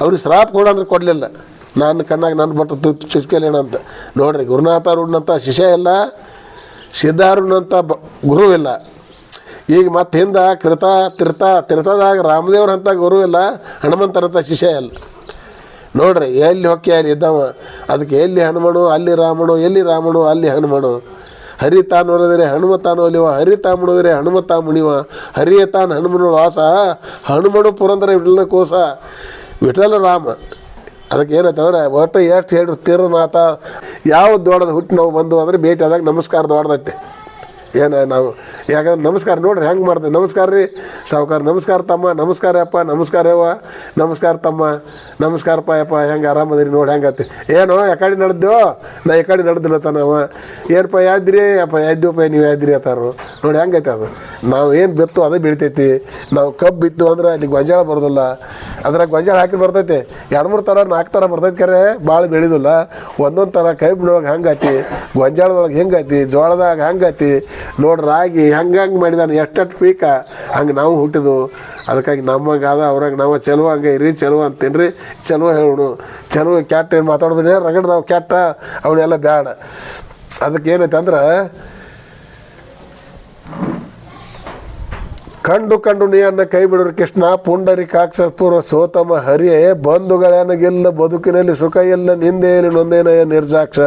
[SPEAKER 1] ಅವ್ರಿಗೆ ಶ್ರಾಪ್ ಕೊಡು ಅಂದ್ರೆ ಕೊಡಲಿಲ್ಲ. ನಾನು ಕಣ್ಣಾಗ ನನ್ನ ಬಟ್ಟು ತುತ್ತು ಚುಚ್ಕಲೇಣ ಅಂತ ನೋಡ್ರಿ ಗುರುನಾಥಾರೂಢನಂಥ ಶಿಷ್ಯ ಇಲ್ಲ ಸಿದ್ಧಾರೂಢನಂಥ ಬ, ಗುರು ಇಲ್ಲ. ಈಗ ಮತ್ತೆ ಹಿಂದೆ ಕೃತ ತೀರ್ಥ ತೀರ್ಥದಾಗ ರಾಮದೇವ್ರಂಥ ಗುರು ಇಲ್ಲ ಹನುಮಂತರಂಥ ಶಿಷ್ಯ ಇಲ್ಲ. ನೋಡ್ರಿ, ಎಲ್ಲಿ ಹೊಕ್ಕೆ ಅಲ್ಲಿ ಇದ್ದವ? ಅದಕ್ಕೆ ಎಲ್ಲಿ ಹನುಮನು, ಅಲ್ಲಿ ರಾಮನು, ಎಲ್ಲಿ ರಾಮನು, ಅಲ್ಲಿ ಹನುಮನು. ಹರಿ ತಾನು ಹೊಡೆದರೆ ಹನುಮ ತಾನು ಅಲಿವ ಹರಿ ತಾ ಮುಣಿದರೆ ಹನುಮ ತಾ ಮುಣಿವ ಹರಿಯ ತಾನು ಹನುಮನು ವಾಸ ಹನುಮನು ಪುರಂದರ ವಿಠಲನ ಕೋಸ. ವಿಠಲ ರಾಮ. ಅದಕ್ಕೆ ಏನಾಯ್ತಂದ್ರೆ ಅಂದ್ರೆ ಒಟ್ಟು ಎಷ್ಟು ಹೇಳಿ ತೀರದ ಮಾತಾ ಯಾವ ದೊಡ್ಡದು ಹುಟ್ಟು ನಾವು ಬಂದು ಅಂದರೆ ಭೇಟಿ ಆದಾಗ ನಮಸ್ಕಾರ ದೊಡ್ಡದೈತೆ. ಏನು ನಾವು, ಯಾಕಂದ್ರೆ ನಮಸ್ಕಾರ ನೋಡ್ರಿ, ಹೆಂಗೆ ಮಾಡ್ದೆ? ನಮಸ್ಕಾರ ರೀ. ಸಾವುಕಾರ, ನಮಸ್ಕಾರ ತಮ್ಮ, ನಮಸ್ಕಾರ ಅಪ್ಪ, ನಮಸ್ಕಾರ ಯವ್ವ ನಮಸ್ಕಾರ ತಮ್ಮ ನಮಸ್ಕಾರಪ್ಪ ಯಪ್ಪ, ಹೆಂಗೆ ಆರಾಮದಿರಿ ನೋಡಿ ಹೆಂಗತ್ತೆ ಏನು ಯಾಕಡೆ ನಡೆದೋ ನಾ ಯಾಕಡೆ ನಡೆದಿಲ್ಲ ಅವ ಏನಪ್ಪ, ಯಾದ್ರಿ? ಅಪ್ಪ ಯಾದ್ಯಪ್ಪ ನೀವು ಯಾದ್ರಿ ಅತ್ತಾರು ನೋಡಿ ಹೆಂಗೈತೆ ಅದು? ನಾವು ಏನು ಬಿತ್ತು, ಅದೇ ಬೆಳಿತೈತಿ. ನಾವು ಕಬ್ಬು ಬಿತ್ತು ಅಂದ್ರೆ ಅಲ್ಲಿ ಗೊಂಜಾಳ ಬರೋದಿಲ್ಲ. ಅದ್ರಾಗ ಗೊಂಜಾಳ ಹಾಕಿ ಬರ್ತೈತಿ. ಎರಡು ಮೂರು ಥರ ನಾಲ್ಕು ಥರ ಬರ್ತೈತೆ ಕರೆ ಭಾಳ ಬೆಳೆದಿಲ್ಲ. ಒಂದೊಂದು ಥರ ಕಬ್ಬಿನೊಳಗೆ ಹಂಗಾತಿ ಗೊಂಜಾಳದೊಳಗೆ ಹೆಂಗಾತಿ ಜೋಳದಾಗ ಹಂಗೈತಿ ನೋಡಿ ರಾಗಿ ಹಂಗೆ ಹಂಗೆ ಮಾಡಿದಾನೆ ಎಷ್ಟೆಷ್ಟು ಪೀಕ ಹಂಗೆ ನಾವು ಹುಟ್ಟಿದ್ವು. ಅದಕ್ಕಾಗಿ ನಮಗೆ ಅದ ಅವ್ರಾಗ ನಾವು ಚಲೋ ಹಂಗೆ ಇರಿ ಚಲೋ ಅಂತೀನಿ ರೀ ಚಲೋ ಹೇಳೋಣ. ಚಲೋ ಕ್ಯಾಟ್ ಏನು ಮಾತಾಡೋದ್ರೆ ರಗಡ್ದಾವ್ ಕ್ಯಾಟ ಅವನೆಲ್ಲ ಬ್ಯಾಡ. ಅದಕ್ಕೆ ಏನೈತೆ ಅಂದ್ರೆ, ಕಂಡು ಕಂಡು ನೀಯನ್ನ ಕೈ ಬಿಡೋರು ಕೃಷ್ಣ, ಪುಂಡರಿ ಕಾಕ್ಷಪುರ ಸೋತಮ ಹರಿಯೇ ಬಂಧುಗಳೇನಗಿಲ್ಲ ಬದುಕಿನಲ್ಲಿ ಸುಖ ಇಲ್ಲ ನಿಂದೆ ನೊಂದೇನಯ್ಯ ನಿರ್ಜಾಕ್ಷ.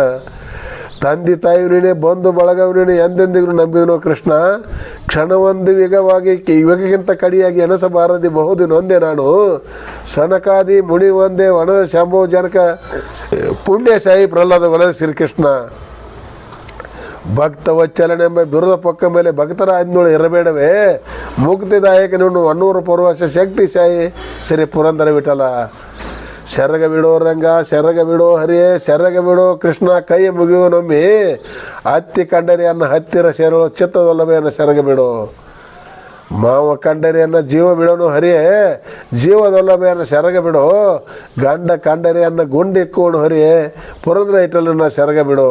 [SPEAKER 1] ತಂದೆ ತಾಯಿ ನೀನೇ ಬಂಧು ಬಳಗವು ನೀನೆ ಎಂದೆಂದಿಗೂ ನಂಬಿದನು ಕೃಷ್ಣ. ಕ್ಷಣವೊಂದು ವೇಗವಾಗಿ ಯುಗಕ್ಕಿಂತ ಕಡಿಯಾಗಿ ಎನಸಬಾರದಿ ಬಹುದು ನೊಂದೆ ನಾನು. ಸನಕಾದಿ ಮುಣಿ ಒಂದೇ ಒಣದ ಶಂಭವ ಜನಕ ಪುಣ್ಯಶಾಹಿ ಪ್ರಹ್ಲಾದ ಒಲದ ಶ್ರೀಕೃಷ್ಣ ಭಕ್ತ ವಚ್ಚಲನೆಂಬ ಬಿರುದ ಪಕ್ಕ ಮೇಲೆ ಭಕ್ತರ ಆಜ್ಞೋಳು ಇರಬೇಡವೇ. ಮುಕ್ತಿದಾಯಕ ನೀನು ಅನ್ನೂರು ಪೂರ್ವಶ ಶಕ್ತಿಶಾಹಿ ಶ್ರೀ ಪುರಂದರ ವಿಠಲ ಸೆರಗ ಬಿಡೋ ರಂಗ, ಶರಗ ಬಿಡೋ ಹರಿಯೇ ಶರಗ ಬಿಡೋ ಕೃಷ್ಣ ಕೈ ಮುಗಿಯುವನೊಮ್ಮೆ ಹತ್ತಿ ಕಂಡರಿಯನ್ನು ಹತ್ತಿರ ಸೇರಳು ಚಿತ್ತದೊಲ್ಲಭೆಯನ್ನು ಸೆರಗ ಬಿಡೋ. ಮಾವ ಕಂಡರಿಯನ್ನು ಜೀವ ಬಿಡೋನು ಹರಿಯೇ ಜೀವದೊಲ್ಲಭೆಯನ್ನು ಸೆರಗ ಬಿಡೋ. ಗಂಡ ಕಂಡರಿಯನ್ನು ಗುಂಡಿಕ್ಕೋನು ಹರಿಯೇ ಪುರಂದ್ರ ಇಟ್ಟಲನ್ನು ಸೆರಗ ಬಿಡೋ.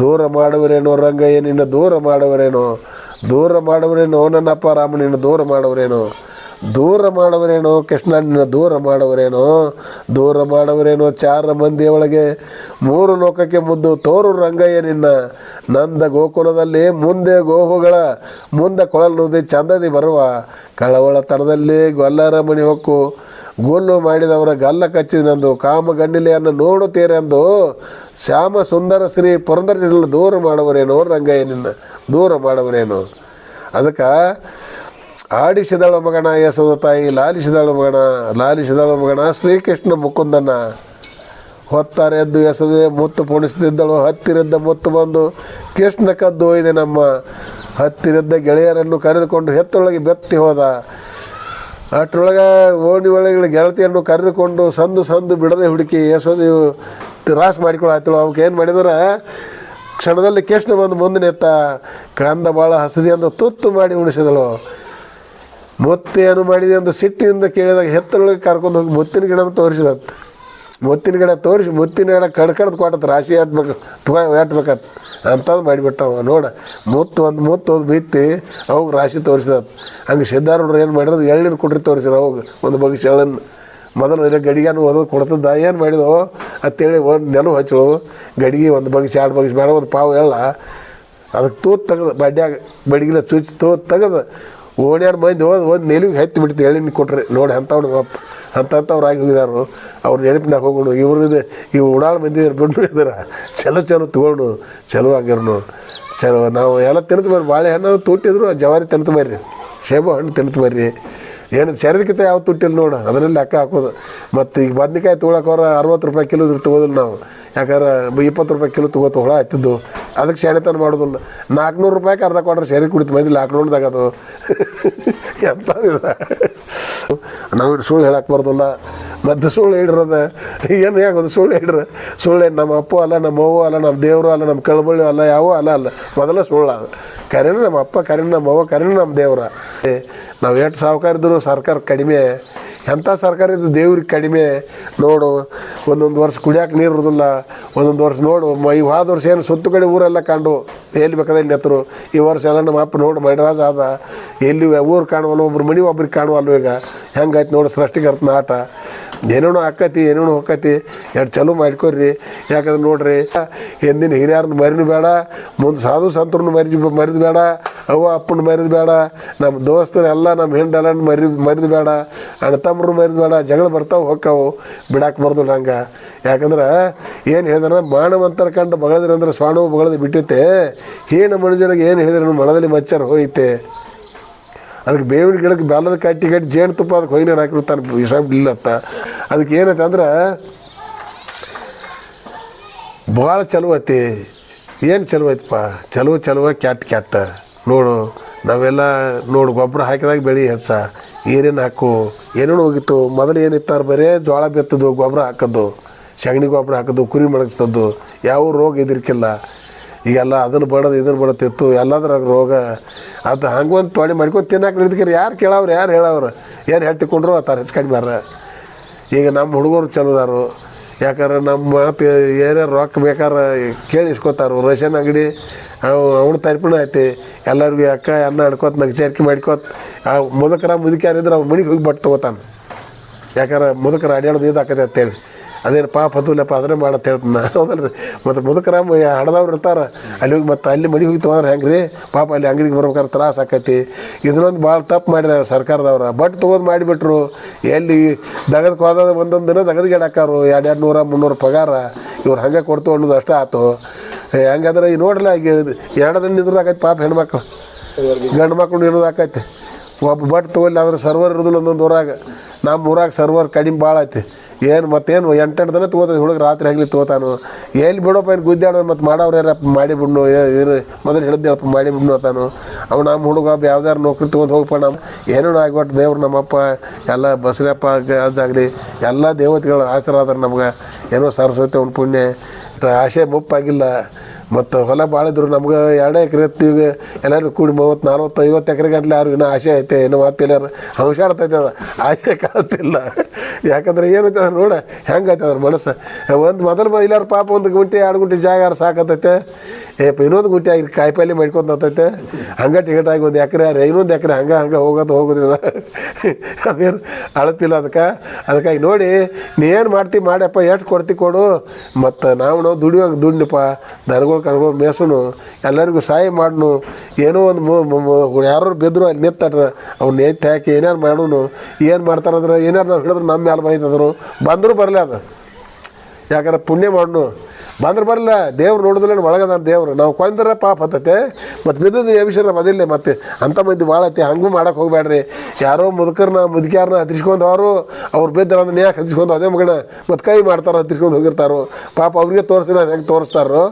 [SPEAKER 1] ದೂರ ಮಾಡುವರೇನೋ ರಂಗಯ್ಯ, ನಿನ್ನ ದೂರ ಮಾಡುವರೇನೋ? ದೂರ ಮಾಡುವರೇನೋ ನನ್ನಪ್ಪ ರಾಮ ನಿನ್ನ ದೂರ ಮಾಡುವರೇನೋ? ದೂರ ಮಾಡವರೇನೋ ಕೃಷ್ಣಣ್ಣನ ದೂರ ಮಾಡವರೇನೋ ದೂರ ಮಾಡವರೇನೋ ಚಾರ ಮಂದಿಯ ಒಳಗೆ ಮೂರು ಲೋಕಕ್ಕೆ ಮುದ್ದು ತೋರು ರಂಗಯ್ಯ ನಿನ್ನ. ನಂದ ಗೋಕುಲದಲ್ಲಿ ಮುಂದೆ ಗೋಹುಗಳ, ಮುಂದೆ ಕೊಳಲುದಿ ಚಂದದಿ ಬರುವ. ಕಳವಳತನದಲ್ಲಿ ಗೊಲ್ಲರ ಮಣಿ ಹೊಕ್ಕು. ಗೋಲು ಮಾಡಿದವರ ಗಲ್ಲ ಕಚ್ಚಿದಂದು ಕಾಮ ಗಂಡಿಲೆಯನ್ನು ನೋಡುತ್ತೀರೆಂದು ಶ್ಯಾಮ ಸುಂದರ ಶ್ರೀ ಪುರಂದರ ದೂರ ಮಾಡವರೇನೋ ರಂಗಯ್ಯ ನಿನ್ನ. ದೂರ ಮಾಡವರೇನೋ. ಅದಕ್ಕೆ ಆಡಿಸಿದಳ ಮಗಣ ಯಶೋದ ತಾಯಿ, ಲಾಲಿಸಿದಳು ಮಗಣ ಲಾಲಿಸಿದಳು ಮಗಣ. ಶ್ರೀಕೃಷ್ಣ ಮುಕುಂದನ ಹೊತ್ತಾರೆ, ಎದ್ದು ಎಸದೆ ಮುತ್ತು ಪುಣಿಸುತ್ತಿದ್ದಳು. ಹತ್ತಿರದ್ದ ಮುತ್ತು ಬಂದು ಕೃಷ್ಣ ಕದ್ದು ಒಯ್ದೆ ನಮ್ಮ ಹತ್ತಿರದ್ದ ಗೆಳೆಯರನ್ನು ಕರೆದುಕೊಂಡು ಹೆತ್ತೊಳಗೆ ಬೆತ್ತಿ ಹೋದ. ಅಷ್ಟರೊಳಗೆ ಓಣಿ ಒಳಗೆ ಗೆಳತಿಯನ್ನು ಕರೆದುಕೊಂಡು ಸಂದು ಸಂದು ಬಿಡದೆ ಹುಡುಕಿ ಯಶೋದೆ ರಾಸ್ ಮಾಡಿಕೊಳ್ಳಾಯ್ತಳು ಅವಕ್ಕೆ ಏನು ಮಾಡಿದ್ರೆ? ಕ್ಷಣದಲ್ಲಿ ಕೃಷ್ಣ ಬಂದು ಮುಂದೆ ಎತ್ತ, ಕಂದ ಭಾಳ ಹಸದಿ ಅಂತ ತುತ್ತು ಮಾಡಿ ಉಣಿಸಿದಳು. ಮುತ್ತೇನು ಮಾಡಿದೆ ಎಂದು ಸಿಟ್ಟಿನಿಂದ ಕೇಳಿದಾಗ ಹೆತ್ತರೊಳಗೆ ಕರ್ಕೊಂಡು ಹೋಗಿ ಮುತ್ತಿನ ಗಿಡನ ತೋರಿಸಿದ ಮುತ್ತಿನ ಗಿಡ ತೋರಿಸಿ, ಮುತ್ತಿನ ಗಿಡ ಕಡ್ ಕಡ್ದು ಕೊಟ್ಟತ್, ರಾಶಿ ಎಟ್ಬೇಕು ತುಗ ಎಟ್ಬೇಕಂತ ಅಂಥದ್ದು ಮಾಡಿಬಿಟ್ಟವ, ನೋಡ, ಮುತ್ತು ಒಂದು ಮುತ್ತು ಒಂದು ಬಿತ್ತಿ, ಅವಾಗ ರಾಶಿ ತೋರಿಸಿದತ್. ಹಂಗೆ ಸಿದ್ಧಾರೂಢರು ಏನು ಮಾಡಿರೋದು? ಎಳ್ಳಿನ ಕುಡ್ರಿ ತೋರಿಸಿದ್ರು, ಅವಾಗ ಒಂದು ಬಗ್ಗೆ ಎಳ್ಳನ್ನು. ಮೊದಲು ಇಲ್ಲ ಗಡಿಗೆನೂ ಓದೋದು ಕೊಡ್ತದ ಏನು ಮಾಡಿದೋ ಅಂತೇಳಿ ಒಂದು ನೆಲವು ಹಚ್ಚಳು ಗಡಿಗೆ ಒಂದು ಬಗ್ಗಿಸಿ ಎರಡು ಬಗ್ಗಿಸಿ ಬೇಡ, ಒಂದು ಪಾವು ಎಲ್ಲ. ಅದಕ್ಕೆ ತೂತು ತೆಗೆದು ಬಡ್ಡ್ಯಾಗ ಬಡಿಗೆಲ್ಲ ಚುಚ್ಚಿ ತೂತು ತೆಗೆದು ಓಣ್ಯಾರ ಮಂದಿ ಹೋದ್ ಒಂದು ನೆಲಿಗೆ ಹತ್ತಿ ಬಿಡ್ತು ಎಳ್ಳಿನ ಕೊಟ್ರಿ. ನೋಡಿ ಅಂಥವ್ನು ಅಪ್ಪ ಅಂಥವ್ರು ಆಗಿ ಹೋಗಿದಾರು. ಅವ್ರ ನೆನಪಿನಾಗ ಹೋಗೋಣ. ಇವ್ರು ಇದು ಇವು ಉಡಾಳ ಮಂದಿ ಬಿಟ್ಟು ಇದಾರ. ಚಲೋ ಚಲೋ ತೊಗೊಂಡು ಚಲೋ ಆಗಿರೋನು. ಚಲೋ ನಾವು ಎಲ್ಲ ತಿನ್ತು ಬರ್ರಿ ಬಾಳೆಹಣ್ಣು ತುಟ್ಟಿದ್ರು ಜವಾರಿ ತಿನ್ತು ಬರ್ರಿ. ಸೇಬು ಹಣ್ಣು ತಿನ್ತು ಬರ್ರಿ. ಏನು ಶಾರೀರಿಕತೆ ಯಾವ ತುಟ್ಟಿಲ್ಲ ನೋಡ ಅದರಲ್ಲಿ ಲೆಕ್ಕ ಹಾಕೋದು. ಮತ್ತು ಈಗ ಬದ್ನಿಕಾಯಿ ತೊಗೊಳಕೋರ ಅರವತ್ತು ರೂಪಾಯಿ ಕಿಲೋ ಇದ್ರೆ ತೊಗೋದಿಲ್ಲ ನಾವು. ಯಾಕಂದ್ರೆ ಇಪ್ಪತ್ತು ರೂಪಾಯಿ ಕಿಲೋ ತೊಗೋತ ಹುಳ ಹತ್ತಿದ್ದು ಅದಕ್ಕೆ ಶಾಣೆತನ ಮಾಡೋದಿಲ್ಲ. ನಾಲ್ಕುನೂರು ರೂಪಾಯಿಗೆ ಅರ್ಧ ಕೊಟ್ರೆ ಶರೀರ ಕುಡಿತು ಮಂದಿ ಲಾಕ್ಡೌನ್ದಾಗ ಅದು ಎಂತ ನಾವು ಸುಳ್ಳು ಹೇಳಕ್ಕೆ ಬರೋದಿಲ್ಲ. ಮತ್ತು ಸುಳ್ಳು ಹಿಡ್ರದ ಏನು ಹೇಗೋದು? ಸುಳ್ಳು ಹಿಡ್ರ ಸುಳ್ಳು ನಮ್ಮ ಅಪ್ಪ ಅಲ್ಲ, ನಮ್ಮ ಅವ್ವ ಅಲ್ಲ, ನಮ್ಮ ದೇವರು ಅಲ್ಲ, ನಮ್ಮ ಕಳಬಳ್ಳಿ ಅಲ್ಲ, ಯಾವ ಅಲ್ಲ ಅಲ್ಲ. ಮೊದಲ ಸುಳ್ಳು ಅದು. ಕರೆನ ನಮ್ಮ ಅಪ್ಪ, ಕರೆನ ನಮ್ಮ ಅವ್ವ, ಕರೆನ ನಮ್ಮ ದೇವ್ರ. ನಾವು ಎಷ್ಟು ಸಾವುಕಾರ ಇದ್ರು ಸರ್ಕಾರ ಕಡಿಮೆ ಎಂಥ ಸರ್ಕಾರ ಇದು ದೇವ್ರಿಗೆ ಕಡಿಮೆ ನೋಡು, ಒಂದೊಂದು ವರ್ಷ ಕುಡಿಯೋಕೆ ನೀರು ಇರೋದಿಲ್ಲ, ಒಂದೊಂದು ವರ್ಷ ನೋಡು ಈ ಹೋದ ವರ್ಷ ಏನು ಸುತ್ತು ಕಡೆ ಊರೆಲ್ಲ ಕಂಡು ಎಲ್ಲಿ ಬೇಕಾದಲ್ಲಿ ನೆತ್ತರು. ಈ ವರ್ಷ ಎಲ್ಲ ನಮ್ಮ ಅಪ್ಪ ನೋಡು, ಮೈರಾಜ ಆದ, ಎಲ್ಲಿ ಊರು ಕಾಣುವಲ್ಲ, ಒಬ್ರು ಮನೆ ಒಬ್ರಿಗೆ ಕಾಣುವಲ್ವ ಈಗ. ಹೆಂಗಾಯ್ತು ನೋಡು ಸೃಷ್ಟಿಕರ್ತನ ಆಟ. ಏನೇನೋ ಹಾಕತಿ ಏನೇನೋ ಹೋಕತಿ ಎರಡು ಚಲೋ ಮಾಡ್ಕೊರಿ ಯಾಕಂದ್ರೆ ನೋಡ್ರಿ ಹಿಂದಿನ ಹಿರಿಯರನ್ನ ಮರಿನೂ ಬೇಡ, ಮುಂದೆ ಸಾಧು ಸಂತರನ್ನ ಮರಿ ಮರಿದು ಬೇಡ, ಅವ್ವ ಅಪ್ಪನ ಮರಿದು ಬೇಡ, ನಮ್ಮ ದೋಸ್ತರೆಲ್ಲ ನಮ್ಮ ಹೆಂಡೆಲ್ಲ ಮರಿ, ಮರಿದು ಬೇಡ. ಅಣ್ಣ ತಮ್ಮರು ಮರಿದ ಬೇಡ ಜಗಳ ಬರ್ತಾವೆ ಹೋಗ್ತಾವೆ ಬಿಡಕ್ಕೆ ಬರ್ದು ನಂಗೆ. ಯಾಕಂದ್ರೆ ಏನು ಹೇಳಿದ್ರೆ ಮಾನವಂತರ ಕಂಡು ಬಗಳಿದ್ರೆ ಅಂದ್ರೆ ಸ್ವಾಣವು ಬಗಳದು ಬಿಟ್ಟೈತೆ ಹೀನ ಮನುಜನಿಗೆ ಏನು ಹೇಳಿದ್ರೆ ಮನದಲ್ಲಿ ಮಚ್ಚರ್ ಹೋಯ್ತೆ. ಅದಕ್ಕೆ ಬೇವಿನ ಗಿಡಕ್ಕೆ ಬೆಲ್ಲದ ಕಟ್ಟಿ ಕಟ್ಟಿ ಜೇನುತುಪ್ಪ ಅದಕ್ಕೆ ಹೊಯ್ನೀರು ಹಾಕಿರ್ತಾನೆ ಅತ್ತ ಅದಕ್ಕೆ ಏನೈತೆ ಅಂದ್ರೆ ಭಾಳ ಚಲೋ ಐತಿ ಏನು ಚಲೋ ಐತಪ್ಪ ಚಲೋ ಚಲೋ ಕ್ಯಾಟ್ ಕ್ಯಾಟ್. ನೋಡು. ನಾವೆಲ್ಲ ನೋಡು, ಗೊಬ್ಬರ ಹಾಕಿದಾಗ ಬೆಳೆ ಹೆಚ್ಚ. ಏನೇನು ಹಾಕು. ಏನೇನು ಹೋಗಿತ್ತು. ಮೊದಲು ಏನಿತ್ತಾರೆ? ಬರೇ ಜೋಳ ಬೆತ್ತದು, ಗೊಬ್ಬರ ಹಾಕೋದು ಸಗಣಿ ಗೊಬ್ಬರ ಹಾಕೋದು, ಕುರಿ ಮಡಗಿಸ್ತದ್ದು ಯಾವ ರೋಗ ಇದಿರ್ಕಿಲ್ಲ ಈಗೆಲ್ಲ ಅದನ್ನು ಬಡದು, ಇದನ್ನು ಬಡತಿತ್ತು ಎಲ್ಲದ್ರಾಗ ರೋಗ. ಅದು ಹಂಗೆ ಒಂದು ತೊಳೆ ಮಾಡ್ಕೊಂಡು ತಿನ್ನಕ್ಕೆ ನಿಂತ್ಕರಿ ಯಾರು ಕೇಳವ್ರು, ಯಾರು ಹೇಳವ್ರು? ಏನು ಹೇಳ್ತಿಕೊಂಡ್ರು ಆತಾರ ಹೆಚ್ಚು ಕಡಿಮೆ ಈಗ ನಮ್ಮ ಹುಡುಗರು ಚಲೋದಾರು. ಯಾಕಂದ್ರೆ ನಮ್ಮ ಮಾತು ಏನೇ ರೊಕ್ಕ ಬೇಕಾದ್ರೆ ಕೇಳಿಸ್ಕೊತಾರು. ರೇಷನ್ ಅಂಗಡಿ ಅವು ಅವನ ತರ್ಪಣ ಐತೆ. ಎಲ್ಲರಿಗೂ ಅಕ್ಕ ಅನ್ನ ಅನ್ಕೋತ ನಗಚೇರಿಕೆ ಮಾಡ್ಕೋತ. ಆ ಮುದುಕರ ಮುದುಕ್ಯಾರಿದ್ರೆ ಅವ್ರು ಮನೆಗೆ ಹೋಗಿ ಬಟ್ಟು ತೊಗೋತಾನೆ. ಯಾಕಂದ್ರೆ ಮುದುಕರ ಅಡ್ಯಾಡೋದು ಇದು ಆಕತೆ ಅಂತೇಳಿ ಅದೇನು ಪಾಪ ಹತ್ತುಲಪ್ಪ ಅದನ್ನೇ ಮಾಡತ್ತೆ ಹೇಳ್ತಾನೆ. ಹೌದಲ್ರಿ. ಮತ್ತು ಮುದುಕರ ಹಡದವ್ರು ಇರ್ತಾರೆ. ಅಲ್ಲಿ ಹೋಗಿ ಮತ್ತು ಅಲ್ಲಿ ಮನೆಗೆ ಹೋಗಿ ತೊಗೊಂಡ್ರೆ ಹೆಂಗೆ ರೀ ಪಾಪ ಅಲ್ಲಿ ಅಂಗಡಿಗೆ ಬರ್ಬೇಕಾದ್ರೆ ತ್ರಾಸ ಆಕೈತಿ. ಇದನ್ನೊಂದು ಭಾಳ ತಪ್ಪು ಮಾಡ್ಯಾರ ಸರ್ಕಾರದವ್ರು. ಬಟ್ ತೊಗೋದು ಮಾಡಿಬಿಟ್ರು. ಎಲ್ಲಿ ದಗದ ಹೋದ ಒಂದೊಂದು ದಿನ ದಗದ್ಗೇಡ್ ಹಾಕಾರು ಎರಡು ಎರಡು ನೂರ ಮುನ್ನೂರು ಪಗಾರ. ಇವ್ರು ಹಂಗೆ ಕೊಡ್ತು ಅನ್ನೋದು ಅಷ್ಟೇ ಏ, ಹಂಗಾದ್ರೆ ಈ ನೋಡ್ರಲ್ಲ, ಈಗ ಎರಡು ದಿನ ನಿದ್ರದಾಕೈತಿ ಪಾಪ ಹೆಣ್ಮಕ್ಳು. ಗಂಡು ಮಕ್ಳು ಇರೋದು ಆಕೈತಿ. ಒಬ್ಬ ಬಟ್ ತೊಗೊಲ್ಲ ಅಂದ್ರೆ ಸರ್ವರ್ ಇರೋದಿಲ್ಲ ಒಂದೊಂದು ಊರಾಗ. ನಮ್ಮ ಊರಾಗ ಸರ್ವರ್ ಕಡಿಮೆ ಭಾಳ ಐತಿ. ಏನು ಮತ್ತೇನು, ಎಂಟೆಂಟು ದಿನ ತೊಗೋತೈತಿ, ಹುಡುಗ ರಾತ್ರಿ ಆಗಲಿ ತೊಗೋತಾನು. ಎಲ್ಲಿ ಬಿಡೋಪ್ಪ ಏನು ಗುದ್ದಾಡೋದು ಮತ್ತು ಮಾಡೋರು ಯಾರಪ್ಪ ಮಾಡಿಬಿಡ್ನು ಏನು ಮೊದಲು ಹಿಡಿದೇಳಪ್ಪ ಮಾಡಿ ಬಿಡ್ನು ಅವ ನಮ್ಮ ಹುಡುಗ ಒಬ್ಬ ಯಾವ್ದಾರು ನೌಕರಿ ತೊಗೊಂಡು ಹೋಗಪ್ಪ ನಮ್ಮ ಏನೇನು ಆಗಿಬಿಟ್ಟು ದೇವ್ರು ನಮ್ಮಪ್ಪ, ಎಲ್ಲ ಬಸರಪ್ಪ ಅದಾಗಲಿ ಎಲ್ಲ ದೇವತೆಗಳ ಆಶೀರ್ವಾದ ನಮ್ಗೆ. ಏನೋ ಸರಸ್ವತಿ ಅವ್ನ ಪುಣ್ಯ. ಟ- ಆಸೆ ಮುಪ್ಪಾಗಿಲ್ಲ. ಮತ್ತು ಹೊಲ ಭಾಳ ನಮ್ಗೆ ಎರಡೇ ಎಕರೆ ಈಗ ಎಲ್ಲರೂ ಕೂಡಿ ಮೂವತ್ತು, ನಲ್ವತ್ತು, ಐವತ್ತು ಎಕರೆ ಗಂಟ್ಲೆ ಯಾರು ಇನ್ನೂ ಆಸೆ ಐತೆ. ಏನು ಮಾತಿಲ್ಲ ಹಂಸಾಡ್ತೈತೆ ಅದು ಆಸೆ ಕಾಣ್ತಿಲ್ಲ. ಯಾಕಂದ್ರೆ ಏನೈತೆ ನೋಡ, ಹೆಂಗೈತೆ ಅದ್ರ ಮನಸ್ಸು. ಒಂದು ಮೊದಲು ಇಲ್ಲಾರ ಪಾಪ ಒಂದು ಗುಂಟೆ, ಎರಡು ಗುಂಟೆ ಜಾಗ ಯಾರು ಸಾಕತ್ತೈತೆ? ಏಪ ಇನ್ನೊಂದು ಗುಂಟೆ ಆಗಿ ಕಾಯಿಪಲ್ಲೆ ಮಾಡ್ಕೊಂತೈತೆ ಹಂಗ ಟಿಕೆಟ್ ಆಗಿ ಒಂದು ಎಕರೆ ಯಾರು ಇನ್ನೊಂದು ಎಕರೆ ಹಂಗೆ ಹಂಗೆ ಹೋಗೋದು ಹೋಗೋದಿಲ್ಲ. ಅದೇನು ಅಳತಿಲ್ಲ ಅದಕ್ಕೆ. ಅದಕ್ಕಾಗಿ ನೋಡಿ, ನೀ ಏನು ಮಾಡ್ತಿ ಮಾಡ್ಯಪ್ಪ, ಎಷ್ಟು ಕೊಡ್ತಿ ಕೊಡು. ಮತ್ತು ನಾವು ನಾವು ದುಡಿಯೋಂಗೆ ದುಡ್ಡಿನಪ್ಪ ದನಗಳು, ಕಣ್ಗಳು ಮೇಸನು ಎಲ್ಲರಿಗೂ ಸಹಾಯ ಮಾಡ್ನು. ಏನೋ ಒಂದು ಯಾರು ಬಿದ್ದರು ಅಲ್ಲಿ ನಿತ್ತಟ್ಟ ಅವ್ನು ಎತ್ತಿ ಹಾಕಿ ಏನಾರು ಮಾಡೋನು. ಏನು ಮಾಡ್ತಾರಂದ್ರೆ ಏನಾರು ನಾವು ಹಿಡಿದ್ರೆ ನಮ್ಮ ಮೇಲೆ ಬೈತದ್ರು ಬಂದರೂ ಬರಲಿ ಅದು. ಯಾಕಂದ್ರೆ ಪುಣ್ಯ ಮಾಡ್ನು. ಬಂದ್ರೆ ಬರಲ್ಲ ದೇವ್ರು ನೋಡಿದ್ರೆ ಒಳಗದ ದೇವ್ರು. ನಾವು ಕೊಂದ್ರೆ ಪಾಪ ಹತ್ತತೆ ಮತ್ತು ಬಿದ್ದದ್ದು ಎಬಿಸಿರ ಮೊದಲೇ ಮತ್ತೆ ಅಂಥ ಮಂದಿ ಭಾಳ ಐತಿ ಹಂಗೂ ಮಾಡೋಕೆ ಹೋಗ್ಬೇಡ್ರಿ ಯಾರೋ ಮುದುಕರನ್ನ ಮುದುಕ್ಯಾರನ್ನ ಹತ್ತಿಸ್ಕೊಂಡು ಅವರು, ಅವ್ರು ಬಿದ್ದರೆ ಅಂದ್ರೆ ಹತ್ತಿಸ್ಕೊಂಡು ಅದೇ ಮಗನ ಮತ್ತು ಕೈ ಮಾಡ್ತಾರೆ ಹತ್ತಿಸ್ಕೊಂಡು ಹೋಗಿರ್ತಾರೋ. ಪಾಪ ಅವ್ರಿಗೆ ತೋರಿಸಿದ್ರೆ ಹೆಂಗೆ ತೋರಿಸ್ತಾರೋ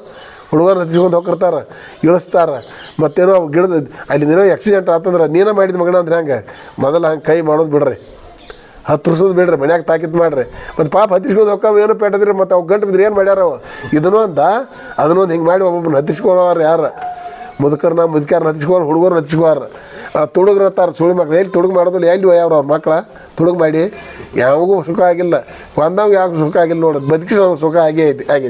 [SPEAKER 1] ಹುಡುಗರು ಹತ್ತಿಸ್ಕೊಂಡು ಹೋಗಿರ್ತಾರೆ ಇಳಿಸ್ತಾರೆ. ಮತ್ತೇನೋ ಗಿಡದ ಅಲ್ಲಿ ಏನೋ ಆಕ್ಸಿಡೆಂಟ್ ಆತಂದ್ರೆ ನೀನೇ ಮಾಡಿದ ಮಗನ ಅಂದ್ರೆ ಹೆಂಗೆ? ಮೊದಲು ಹಂಗೆ ಕೈ ಮಾಡೋದು ಬಿಡ್ರಿ. ಹತ್ತು ವರ್ಷದ ಬೇಡ್ರಿ, ಮನ್ಯಾಗ ತಾಕಿತ್ ಮಾಡ್ರಿ. ಮತ್ತು ಪಾಪ ಹತ್ತಿಸ್ಕೊಂಡು ಹೋಗ್ತಾವ ಏನು ಪೇಟದ್ರಿ ಮತ್ತು ಅವು ಗಂಟು ಬಿದ್ರೆ ಏನು ಮಾಡ್ಯಾರ ಅವ? ಇದನ್ನು ಅಂತ ಅದನ್ನೊಂದು ಹಿಂಗೆ ಮಾಡಿ ಒಬ್ಬೊಬ್ಬನ ಹತ್ತಿಸ್ಕೊಳ್ಳೋರು ಯಾರು? ಮುದುಕರ್ನ ಮುದುಕ್ಯಾರನ್ನ ಹುಡುಗರು ಹುಡುಗರನ್ನ ಆ ತುಡುಗ್ರು ಇರ್ತಾರೆ ಸುಳಿ ಮಕ್ಳು. ಎಲ್ಲಿ ತುಡುಗ್ ಮಾಡೋದಿಲ್ಲ, ಎಲ್ಲಿ ಒಯ್ಯವ್ರು ಅವ್ರ ಮಕ್ಳು? ತುಡುಗು ಮಾಡಿ. ಯಾವಾಗೂ ಸುಖ ಆಗಿಲ್ಲ. ಬಂದವ ಯಾವಾಗ ಸುಖ ಆಗಿಲ್ಲ ನೋಡೋದು ಬದುಕಿಸೋ ಸುಖ ಆಗೇ ಐತಿ ಆಗೈತಿ